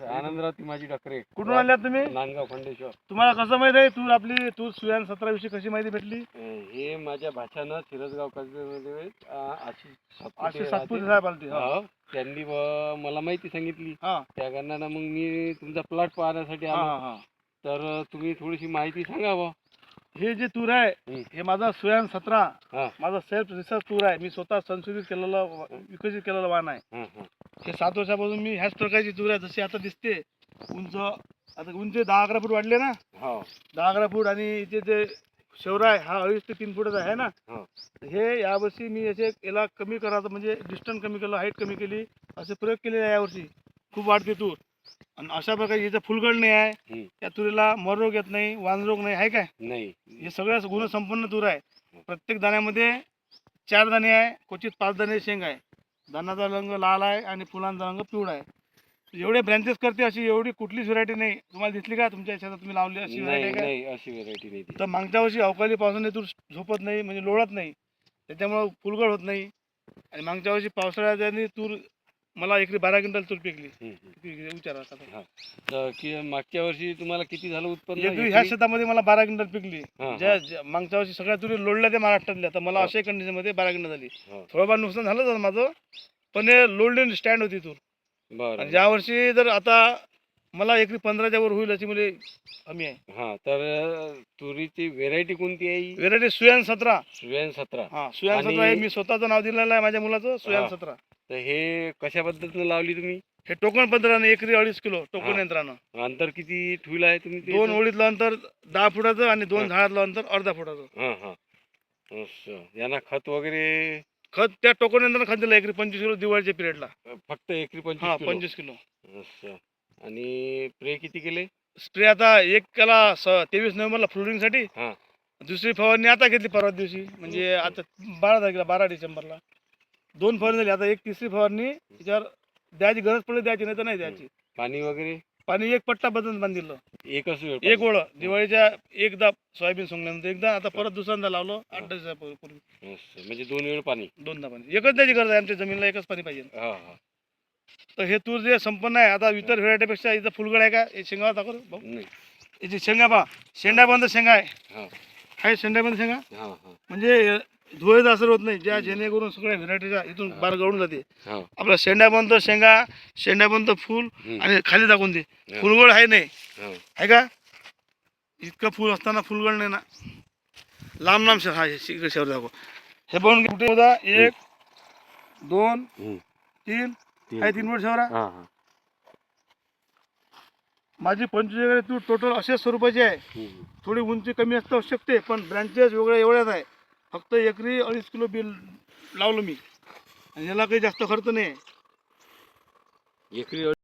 आनंदराव ती माझी डकरे. कुठून आल्यात तुम्ही? नांदगाव खंडेश्वर. तुम्हाला कसं माहीत आहे तूर आपली तूर सुयान सतरा विषयी कशी माहिती भेटली? हे माझ्या आशिष सातपुते. साहेब आलते हो, त्यांनी मला माहिती सांगितली. हा. त्या कारणानं मग मी तुमचा प्लॉट पाहण्यासाठी आलो. तर तुम्ही थोडीशी माहिती सांगा हे जे तूर आहे. हे माझा सुयान सतरा. हा. माझा सेल्फ रिसर्च तूर आहे. मी स्वतः संशोधित केलेलं विकसित केलेलं वाण आहे. हा हा हे सात वर्षापासून मी ह्याच प्रकारची आहे जशी आता दिसते. उंच आता उंची दहा अकरा फूट वाढले ना. हो. दहा अकरा फूट आणि इथे जे शेवरा आहे हा अडीच ते तीन फुटाचा आहे ना. हो. हे यावर्षी मी याचे याला कमी करायचं म्हणजे डिस्टन्स कमी केलं हाईट कमी केली असे प्रयोग केलेले आहे यावर्षी. खूप वाढते तूर आणि अशा प्रकारे याचं फुलगड नाही आहे. त्या तुरीला मररोग येत नाही वानरोग नाही आहे काय? नाही. हे सगळ्या गुणसंपन्न तूर आहे. प्रत्येक दाण्यामध्ये चार दाणे आहे क्वचित पाच दाणे शेंग आहे. दाण्याचा रंग लाल आहे आणि फुलांचा रंग पिवळा आहे. एवढे ब्रँचेस करते अशी एवढी कुठलीच व्हरायटी नाही. तुम्हाला दिसली का? तुमच्या शेतात तुम्ही लावली अशी नाही व्हरायटी नाही अशी व्हरायटी नाही ती. तर मागच्या वर्षी अवकाळी पावसाने तूर झोपत नाही म्हणजे लोळत नाही. त्याच्यामुळं फुलगड होत नाही. आणि मागच्या वर्षी पावसाळ्याने तूर मला एकरी बारा क्विंटल तूर पिकली विचारा आता. हा. तर की मागच्या वर्षी तुम्हाला किती झालं उत्पन्न एकरी ह्या एकरी? शेतामध्ये मला बारा क्विंटल पिकली हा, ज्या ज्या- मागच्या वर्षी सगळ्या तुरी लोळल्या त्या महाराष्ट्रातल्या तर मला हा. अशाही कंडिशनमध्ये बारा क्विंटल झाली हा. थोडंफार नुकसान झालं होतं माझं पण हे लोल्ड स्टँड होती तूर बरं आणि वर्षी जर आता मला एकरी पंधराच्या वर होईल अशी म्हणजे हमी आहे हा तर अं, तुरीची व्हेरायटी कोणती आहे? व्हेरायटी सुयान सतरा सुवेन सतरा हा सुयान आणि- सतरा हे मी स्वतःचं नाव दिलेलं आहे माझ्या मुलाचं सुयान हा. सतरा तर हे कशा पद्धतीनं लावली तुम्ही? हे टोकन पद्धतीने एकरी अडीच किलो टोकन हा. यंत्रानं. अंतर किती ठेवलं आहे तुम्ही ते दोन? ओळीतलं अंतर दहा फुटाचं आणि. दोन झाडातलं अंतर अर्धा फुटाचं. हा हा. असं. यांना खत वगैरे? खत त्या टोकन यंत्रानं खत दिलं एकरी पंचवीस किलो दिवाळीच्या पिरियडला. फक्त एकरी हा पंचवीस किलो? पंचवीस किलो. असं. आणि प्रे किती केले? स्प्रे आता एक केला तेवीस नोव्हेंबरला फ्लोरिंगसाठी. हा. दुसरी फवारणी आता घेतली परवा दिवशी. म्हणजे आता बारा तारखेला बारा डिसेंबरला. दोन फवारणी झाली. आता एक तिसरी फवारणी त्याच्यावर द्यायची गरज पडली द्यायची नाही तर नाही द्यायची. पाणी वगैरे? पाणी एक पट्टा बदलून बांधिलं. एक पाणी? ओळ. दिवाळीच्या एकदा सोयाबीन सोंगल्यानंतर एकदा आता परत दुसऱ्यांदा लावलं आठ दिवसापूर्वी. म्हणजे दोन वेळ पाणी. दोनदा पाणी. एकच द्यायची गरज आहे. आमच्या जमिनीला एकच पाणी पाहिजे. हा हा. तर हे तूर जे संपन्न आहे आता इतर व्हेरायटीपेक्षा इथं फुलगड आहे का? हे शेंगा दाखव भाऊ. नाही. याची शेंगा पहा शेंड्याबंद शेंगा आहे. हा. आहे शेंड्याबंद शेंगा? हा हा. म्हणजे धुळेचा असर होत नाही ज्या जेणेकरून सगळ्या व्हेरायटीच्या इथून बार गळून जाते. हा. आपला शेंड्याबंद शेंगा शेंड्याबंद फूल हम्म. आणि खाली दाखवून दे. फुलगड आहे नाही. हा. आहे का? इतकं फुल असताना फुलगड नाही ना. लांब लांब शेर हा इकडे शेवर दाखव. हे बघून घे कुठे होता? एक दोन हम्म. तीन. तीन. आहे तीन वर. शेवरा हा हा. माझी पंचवीस एकर तू टोटल अशाच स्वरूपाची आहे. हम्म. थोडी उंची कमी असू शकते पण ब्रँचेस वेगळ्या एवढ्याच आहे. फक्त एकरी अडीच किलो बिल लावलं मी. आणि याला काही जास्त खर्च नाही. एकरी